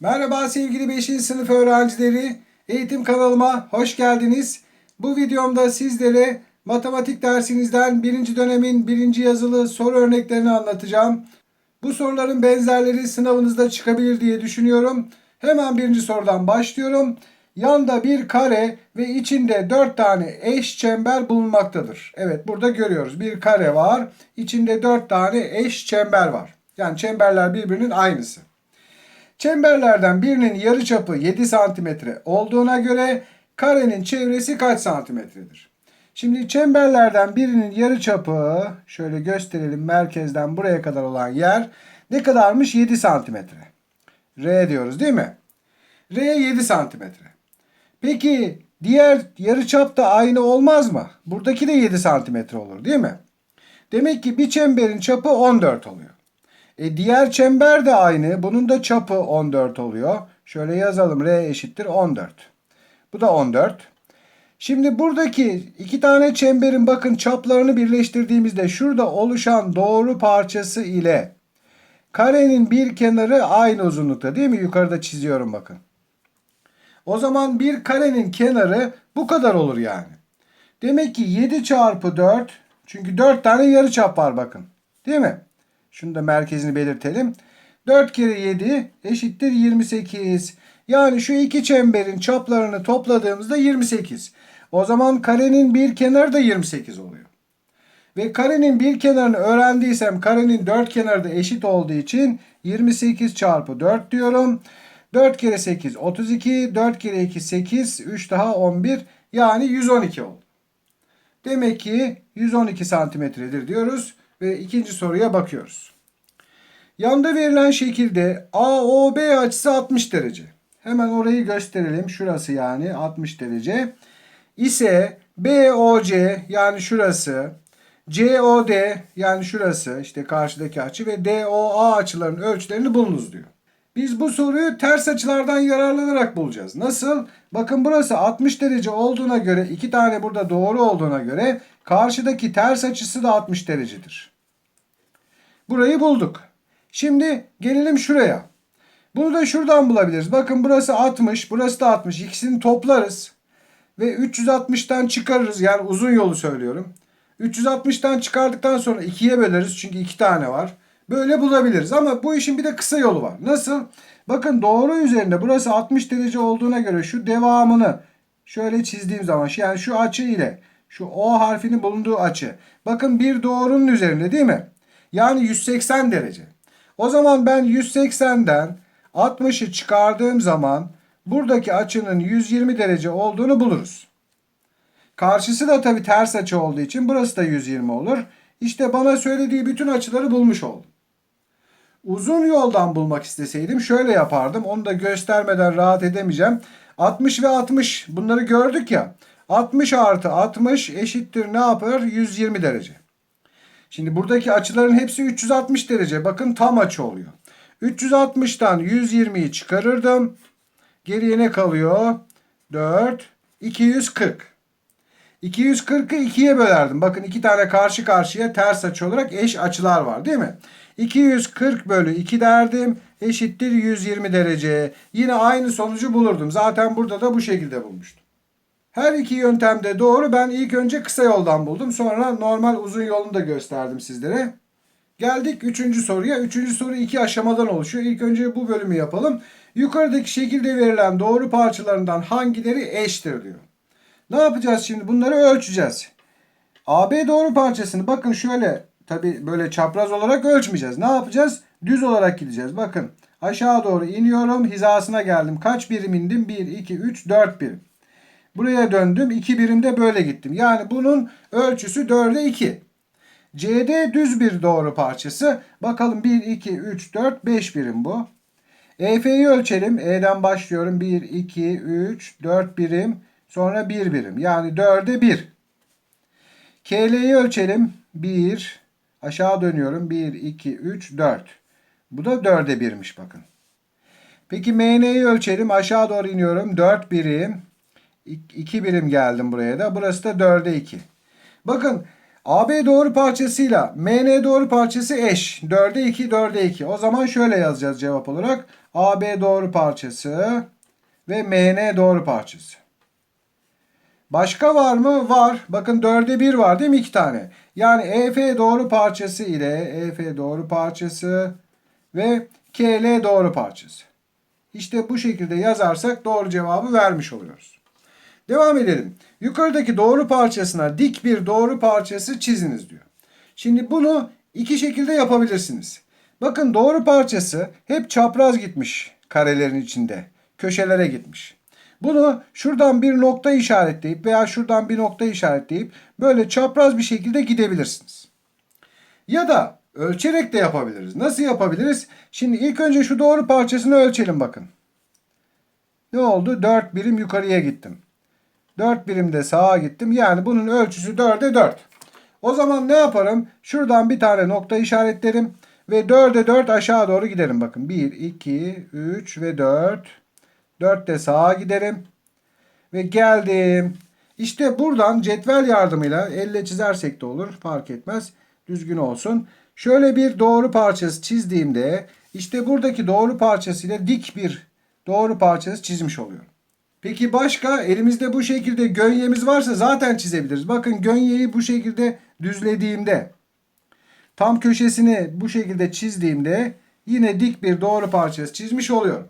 Merhaba sevgili 5. sınıf öğrencileri. Eğitim kanalıma hoş geldiniz. Bu videomda sizlere matematik dersinizden birinci dönemin birinci yazılı soru örneklerini anlatacağım. Bu soruların benzerleri sınavınızda çıkabilir diye düşünüyorum. Hemen birinci sorudan başlıyorum. Yanda bir kare ve içinde dört tane eş çember bulunmaktadır. Evet burada görüyoruz. Bir kare var. İçinde dört tane eş çember var. Yani çemberler birbirinin aynısı. Çemberlerden birinin yarıçapı 7 santimetre olduğuna göre karenin çevresi kaç santimetredir? Şimdi çemberlerden birinin yarıçapı şöyle gösterelim merkezden buraya kadar olan yer ne kadarmış? 7 santimetre. R diyoruz değil mi? R 7 santimetre. Peki diğer yarıçap da aynı olmaz mı? Buradaki de 7 santimetre olur değil mi? Demek ki bir çemberin çapı 14 oluyor. E diğer çember de aynı. Bunun da çapı 14 oluyor. Şöyle yazalım. R eşittir 14. Bu da 14. Şimdi buradaki iki tane çemberin bakın çaplarını birleştirdiğimizde şurada oluşan doğru parçası ile karenin bir kenarı aynı uzunlukta değil mi? Yukarıda çiziyorum bakın. O zaman bir karenin kenarı bu kadar olur yani. Demek ki 7 çarpı 4 çünkü 4 tane yarıçap var bakın. Değil mi? Şunu da merkezini belirtelim. 4 kere 7 eşittir 28. Yani şu iki çemberin çaplarını topladığımızda 28. O zaman karenin bir kenarı da 28 oluyor. Ve karenin bir kenarını öğrendiysem karenin dört kenarı da eşit olduğu için 28 çarpı 4 diyorum. 4 kere 8 32, 4 kere 2 8, 3 daha 11 yani 112 oldu. Demek ki 112 santimetredir diyoruz ve ikinci soruya bakıyoruz. Yanda verilen şekilde AOB açısı 60 derece. Hemen orayı gösterelim. Şurası yani 60 derece. İse BOC yani şurası, COD yani şurası işte karşıdaki açı ve DOA açılarının ölçülerini bulunuz diyor. Biz bu soruyu ters açılardan yararlanarak bulacağız. Nasıl? Bakın burası 60 derece olduğuna göre iki tane burada doğru olduğuna göre karşıdaki ters açısı da 60 derecedir. Burayı bulduk. Şimdi gelelim şuraya. Bunu da şuradan bulabiliriz. Bakın burası 60, burası da 60. İkisini toplarız. Ve 360'tan çıkarırız. Yani uzun yolu söylüyorum. 360'tan çıkardıktan sonra 2'ye böleriz. Çünkü 2 tane var. Böyle bulabiliriz. Ama bu işin bir de kısa yolu var. Nasıl? Bakın doğru üzerinde burası 60 derece olduğuna göre şu devamını şöyle çizdiğim zaman yani şu açı ile şu O harfinin bulunduğu açı. Bakın bir doğrunun üzerinde değil mi? Yani 180 derece. O zaman ben 180'den 60'ı çıkardığım zaman buradaki açının 120 derece olduğunu buluruz. Karşısı da tabii ters açı olduğu için burası da 120 olur. İşte bana söylediği bütün açıları bulmuş oldum. Uzun yoldan bulmak isteseydim şöyle yapardım. Onu da göstermeden rahat edemeyeceğim. 60 ve 60 bunları gördük ya. 60 artı 60 eşittir ne yapar? 120 derece. Şimdi buradaki açıların hepsi 360 derece. Bakın tam açı oluyor. 360'tan 120'yi çıkarırdım. Geriye ne kalıyor? 4, 240. 240'ı 2'ye bölerdim. Bakın iki tane karşı karşıya ters açı olarak eş açılar var değil mi? 240 bölü 2 derdim eşittir 120 derece. Yine aynı sonucu bulurdum. Zaten burada da bu şekilde bulmuştum. Her iki yöntemde doğru. Ben ilk önce kısa yoldan buldum. Sonra normal uzun yolunu da gösterdim sizlere. Geldik üçüncü soruya. Üçüncü soru iki aşamadan oluşuyor. İlk önce bu bölümü yapalım. Yukarıdaki şekilde verilen doğru parçalarından hangileri eştir diyor. Ne yapacağız şimdi? Bunları ölçeceğiz. AB doğru parçasını bakın şöyle tabi böyle çapraz olarak ölçmeyeceğiz. Ne yapacağız? Düz olarak gideceğiz. Bakın aşağı doğru iniyorum. Hizasına geldim. Kaç birim indim? 1, 2, 3, 4 birim. Buraya döndüm. 2 birimde böyle gittim. Yani bunun ölçüsü 4'e 2. CD düz bir doğru parçası. Bakalım 1, 2, 3, 4, 5 birim bu. EF'yi ölçelim. E'den başlıyorum. 1, 2, 3, 4 birim. Sonra 1 birim. Yani 4'e 1. KL'yi ölçelim. 1. Aşağı dönüyorum. 1, 2, 3, 4. Bu da 4'e 1'miş bakın. Peki MN'yi ölçelim. Aşağı doğru iniyorum. 4 birim. 2 birim geldim buraya da. Burası da 4'e 2. Bakın AB doğru parçasıyla MN doğru parçası eş. 4'e 2, 4'e 2. O zaman şöyle yazacağız cevap olarak. AB doğru parçası ve MN doğru parçası. Başka var mı? Var. Bakın 4'e 1 var değil mi? 2 tane. Yani EF doğru parçası ile EF doğru parçası ve KL doğru parçası. İşte bu şekilde yazarsak doğru cevabı vermiş oluyoruz. Devam edelim. Yukarıdaki doğru parçasına dik bir doğru parçası çiziniz diyor. Şimdi bunu iki şekilde yapabilirsiniz. Bakın doğru parçası hep çapraz gitmiş karelerin içinde. Köşelere gitmiş. Bunu şuradan bir nokta işaretleyip veya şuradan bir nokta işaretleyip böyle çapraz bir şekilde gidebilirsiniz. Ya da ölçerek de yapabiliriz. Nasıl yapabiliriz? Şimdi ilk önce şu doğru parçasını ölçelim bakın. Ne oldu? 4 birim yukarıya gittim. 4 birim de sağa gittim. Yani bunun ölçüsü 4'e 4. O zaman ne yaparım? Şuradan bir tane nokta işaretlerim. Ve 4'e 4 aşağı doğru giderim. Bakın 1, 2, 3 ve 4. 4 de sağa giderim. Ve geldim. İşte buradan cetvel yardımıyla elle çizersek de olur. Fark etmez. Düzgün olsun. Şöyle bir doğru parçası çizdiğimde işte buradaki doğru parçasıyla dik bir doğru parçası çizmiş oluyorum. Peki başka elimizde bu şekilde gönyemiz varsa zaten çizebiliriz. Bakın gönyeyi bu şekilde düzlediğimde tam köşesini bu şekilde çizdiğimde yine dik bir doğru parçası çizmiş oluyorum.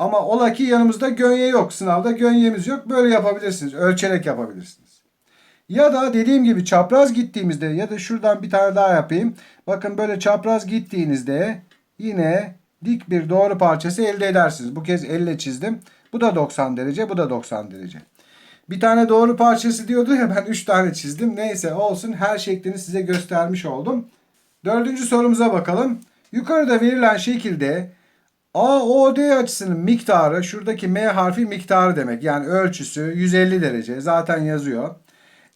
Ama ola ki yanımızda gönye yok. Sınavda gönyemiz yok. Böyle yapabilirsiniz. Ölçerek yapabilirsiniz. Ya da dediğim gibi çapraz gittiğimizde ya da şuradan bir tane daha yapayım. Bakın böyle çapraz gittiğinizde yine dik bir doğru parçası elde edersiniz. Bu kez elle çizdim. Bu da 90 derece, bu da 90 derece. Bir tane doğru parçası diyordu ya ben 3 tane çizdim. Neyse olsun her şeklini size göstermiş oldum. Dördüncü sorumuza bakalım. Yukarıda verilen şekilde AOD açısının miktarı şuradaki M harfi miktarı demek. Yani ölçüsü 150 derece zaten yazıyor.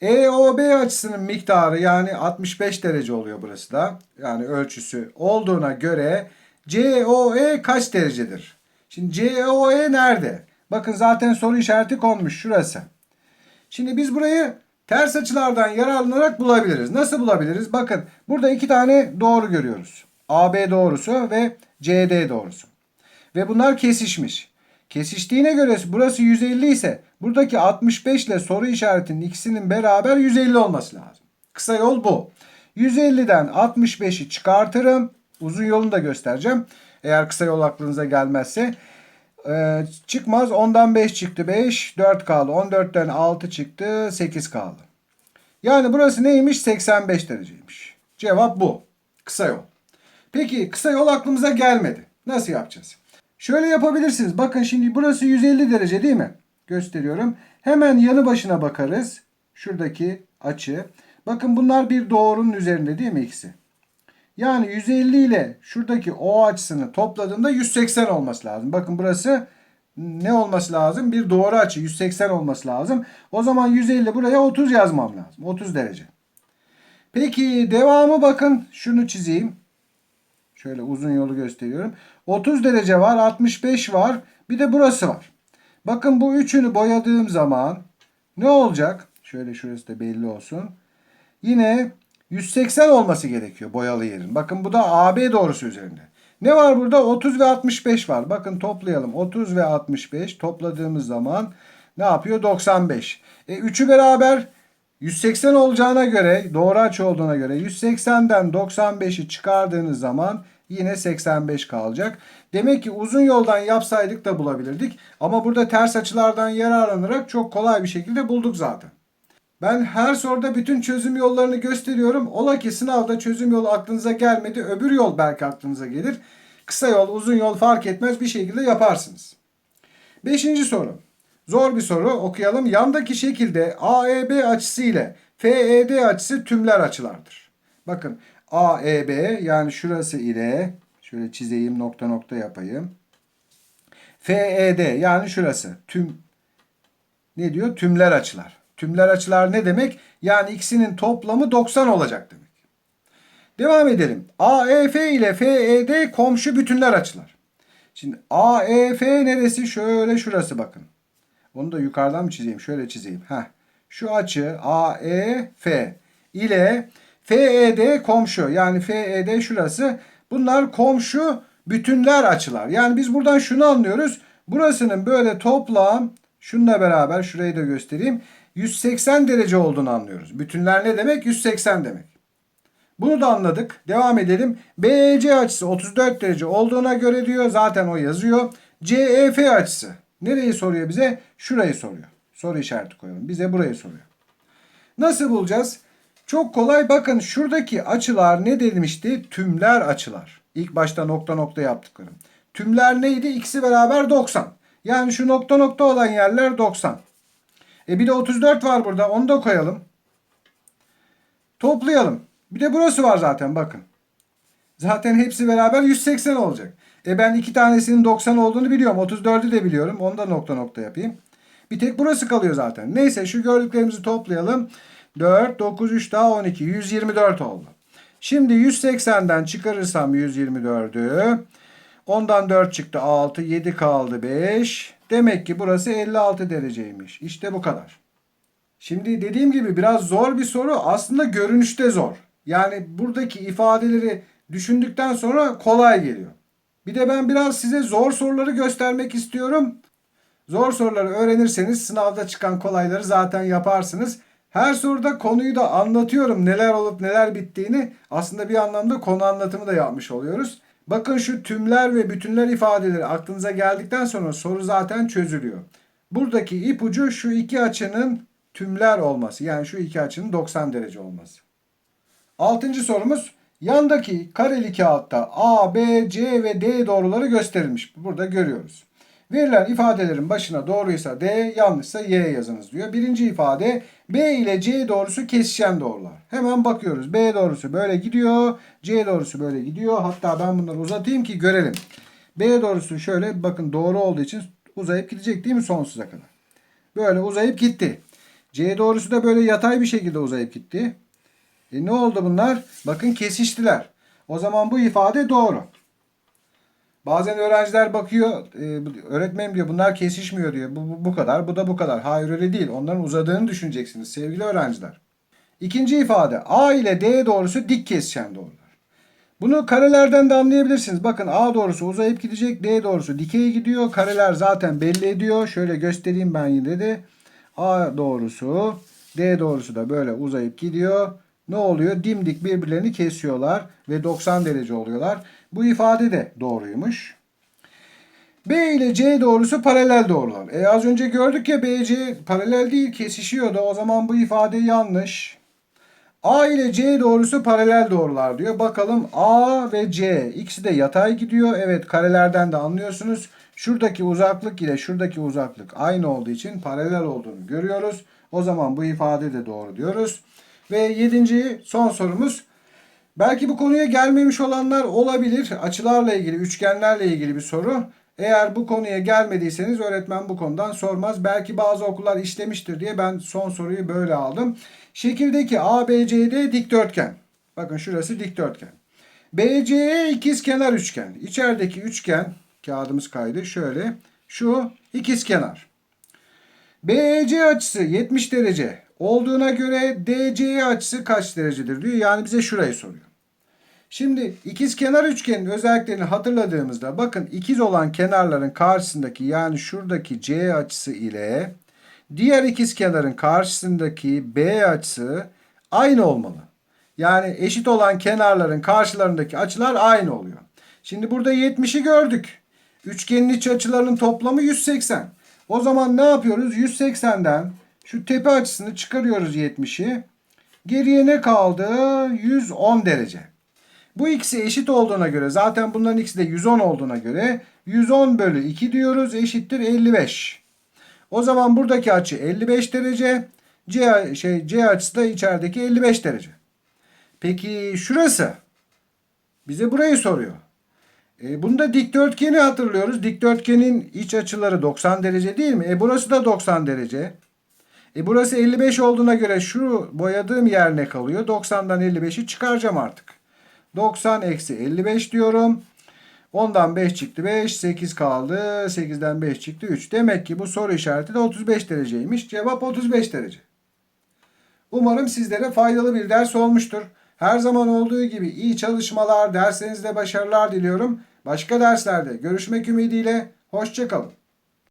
EOB açısının miktarı yani 65 derece oluyor burası da. Yani ölçüsü olduğuna göre COE kaç derecedir? Şimdi COE nerede? Bakın zaten soru işareti konmuş şurası. Şimdi biz burayı ters açılardan yararlanarak bulabiliriz. Nasıl bulabiliriz? Bakın burada iki tane doğru görüyoruz. AB doğrusu ve CD doğrusu. Ve bunlar kesişmiş. Kesiştiğine göre burası 150 ise buradaki 65 ile soru işaretinin ikisinin beraber 150 olması lazım. Kısa yol bu. 150'den 65'i çıkartırım. Uzun yolunu da göstereceğim. Eğer kısa yol aklınıza gelmezse. Ee, çıkmaz. 10'dan 5 çıktı 5. 4 kaldı. 14'ten 6 çıktı. 8 kaldı. Yani burası neymiş? 85 dereceymiş. Cevap bu. Kısa yol. Peki kısa yol aklımıza gelmedi. Nasıl yapacağız? Şöyle yapabilirsiniz. Bakın şimdi burası 150 derece değil mi? Gösteriyorum. Hemen yanı başına bakarız. Şuradaki açı. Bakın bunlar bir doğrunun üzerinde değil mi ikisi? Yani 150 ile şuradaki O açısını topladığımda 180 olması lazım. Bakın burası ne olması lazım? Bir doğru açı 180 olması lazım. O zaman 150 buraya 30 yazmam lazım. 30 derece. Peki devamı bakın şunu çizeyim. Şöyle uzun yolu gösteriyorum. 30 derece var, 65 var. Bir de burası var. Bakın bu üçünü boyadığım zaman ne olacak? Şöyle şurası da belli olsun. Yine 180 olması gerekiyor boyalı yerin. Bakın bu da AB doğrusu üzerinde. Ne var burada? 30 ve 65 var. Bakın toplayalım. 30 ve 65 topladığımız zaman ne yapıyor? 95. E, üçü beraber 180 olacağına göre doğru açı olduğuna göre 180'den 95'i çıkardığınız zaman yine 85 kalacak. Demek ki uzun yoldan yapsaydık da bulabilirdik. Ama burada ters açılardan yararlanarak çok kolay bir şekilde bulduk zaten. Ben her soruda bütün çözüm yollarını gösteriyorum. Ola ki sınavda çözüm yolu aklınıza gelmedi. Öbür yol belki aklınıza gelir. Kısa yol, uzun yol fark etmez bir şekilde yaparsınız. Beşinci soru. Zor bir soru okuyalım. Yandaki şekilde AEB açısı ile FED açısı tümler açılardır. Bakın AEB yani şurası ile şöyle çizeyim nokta nokta yapayım. FED yani şurası tüm ne diyor? Tümler açılar. Tümler açılar ne demek? Yani ikisinin toplamı 90 olacak demek. Devam edelim. AEF ile FED komşu bütünler açılar. Şimdi AEF neresi? Şöyle şurası bakın. Onu da yukarıdan mı çizeyim? Şöyle çizeyim. Heh. şu açı AEF ile FED komşu yani FED şurası bunlar komşu bütünler açılar. Yani biz buradan şunu anlıyoruz. Burasının böyle toplam şununla beraber şurayı da göstereyim. 180 derece olduğunu anlıyoruz. Bütünler ne demek? 180 demek. Bunu da anladık. Devam edelim. BEC açısı 34 derece olduğuna göre diyor. Zaten o yazıyor. CEF açısı. Nereyi soruyor bize? Şurayı soruyor. Soru işareti koyalım. Bize burayı soruyor. Nasıl bulacağız? Çok kolay. Bakın şuradaki açılar ne demişti? Tümler açılar. İlk başta nokta nokta yaptıklarım. Tümler neydi? İkisi beraber 90. Yani şu nokta nokta olan yerler 90. E bir de 34 var burada. Onu da koyalım. Toplayalım. Bir de burası var zaten bakın. Zaten hepsi beraber 180 olacak. E ben iki tanesinin 90 olduğunu biliyorum. 34'ü de biliyorum. Onu da nokta nokta yapayım. Bir tek burası kalıyor zaten. Neyse şu gördüklerimizi toplayalım. 4, 9, 3 daha 12. 124 oldu. Şimdi 180'den çıkarırsam 124'ü. Ondan 4 çıktı 6. 7 kaldı 5. Demek ki burası 56 dereceymiş. İşte bu kadar. Şimdi dediğim gibi biraz zor bir soru. Aslında görünüşte zor. Yani buradaki ifadeleri düşündükten sonra kolay geliyor. Bir de ben biraz size zor soruları göstermek istiyorum. Zor soruları öğrenirseniz sınavda çıkan kolayları zaten yaparsınız. Her soruda konuyu da anlatıyorum. Neler olup neler bittiğini aslında bir anlamda konu anlatımı da yapmış oluyoruz. Bakın şu tümler ve bütünler ifadeleri aklınıza geldikten sonra soru zaten çözülüyor. Buradaki ipucu şu iki açının tümler olması. Yani şu iki açının 90 derece olması. Altıncı sorumuz. Yandaki kareli kağıtta A, B, C ve D doğruları gösterilmiş. Burada görüyoruz. Verilen ifadelerin başına doğruysa D, yanlışsa Y yazınız diyor. Birinci ifade B ile C doğrusu kesişen doğrular. Hemen bakıyoruz. B doğrusu böyle gidiyor. C doğrusu böyle gidiyor. Hatta ben bunları uzatayım ki görelim. B doğrusu şöyle bakın doğru olduğu için uzayıp gidecek değil mi sonsuza kadar? Böyle uzayıp gitti. C doğrusu da böyle yatay bir şekilde uzayıp gitti. E ne oldu bunlar? Bakın kesiştiler. O zaman bu ifade doğru. Bazen öğrenciler bakıyor, e, öğretmenim diyor bunlar kesişmiyor diyor. Bu, bu, bu kadar, bu da bu kadar. Hayır öyle değil. Onların uzadığını düşüneceksiniz sevgili öğrenciler. İkinci ifade A ile D doğrusu dik kesişen doğrular. Bunu karelerden de anlayabilirsiniz. Bakın A doğrusu uzayıp gidecek, D doğrusu dikeye gidiyor. Kareler zaten belli ediyor. Şöyle göstereyim ben yine de. A doğrusu, D doğrusu da böyle uzayıp gidiyor. Ne oluyor? Dimdik birbirlerini kesiyorlar ve 90 derece oluyorlar. Bu ifade de doğruymuş. B ile C doğrusu paralel doğrular. E az önce gördük ya BC paralel değil kesişiyordu. O zaman bu ifade yanlış. A ile C doğrusu paralel doğrular diyor. Bakalım A ve C ikisi de yatay gidiyor. Evet karelerden de anlıyorsunuz. Şuradaki uzaklık ile şuradaki uzaklık aynı olduğu için paralel olduğunu görüyoruz. O zaman bu ifade de doğru diyoruz. Ve yedinci son sorumuz. Belki bu konuya gelmemiş olanlar olabilir. Açılarla ilgili, üçgenlerle ilgili bir soru. Eğer bu konuya gelmediyseniz öğretmen bu konudan sormaz. Belki bazı okullar işlemiştir diye ben son soruyu böyle aldım. Şekildeki ABCD dikdörtgen. Bakın şurası dikdörtgen. BCE ikizkenar üçgen. İçerideki üçgen kağıdımız kaydı şöyle. Şu ikizkenar. BEC açısı 70 derece olduğuna göre DCE açısı kaç derecedir diyor. Yani bize şurayı soruyor. Şimdi ikiz kenar üçgenin özelliklerini hatırladığımızda bakın ikiz olan kenarların karşısındaki yani şuradaki C açısı ile diğer ikiz kenarın karşısındaki B açısı aynı olmalı. Yani eşit olan kenarların karşılarındaki açılar aynı oluyor. Şimdi burada 70'i gördük. Üçgenin iç açılarının toplamı 180. O zaman ne yapıyoruz? 180'den şu tepe açısını çıkarıyoruz 70'i. Geriye ne kaldı? 110 derece. Bu ikisi eşit olduğuna göre zaten bunların ikisi de 110 olduğuna göre 110 bölü 2 diyoruz eşittir 55. O zaman buradaki açı 55 derece. C, şey, C açısı da içerideki 55 derece. Peki şurası bize burayı soruyor. E, bunda dikdörtgeni hatırlıyoruz. Dikdörtgenin iç açıları 90 derece değil mi? E burası da 90 derece. E burası 55 olduğuna göre şu boyadığım yer ne kalıyor? 90'dan 55'i çıkaracağım artık. 90 eksi 55 diyorum. Ondan 5 çıktı 5. 8 kaldı. 8'den 5 çıktı 3. Demek ki bu soru işareti de 35 dereceymiş. Cevap 35 derece. Umarım sizlere faydalı bir ders olmuştur. Her zaman olduğu gibi iyi çalışmalar, derslerinizde başarılar diliyorum. Başka derslerde görüşmek ümidiyle, hoşçakalın.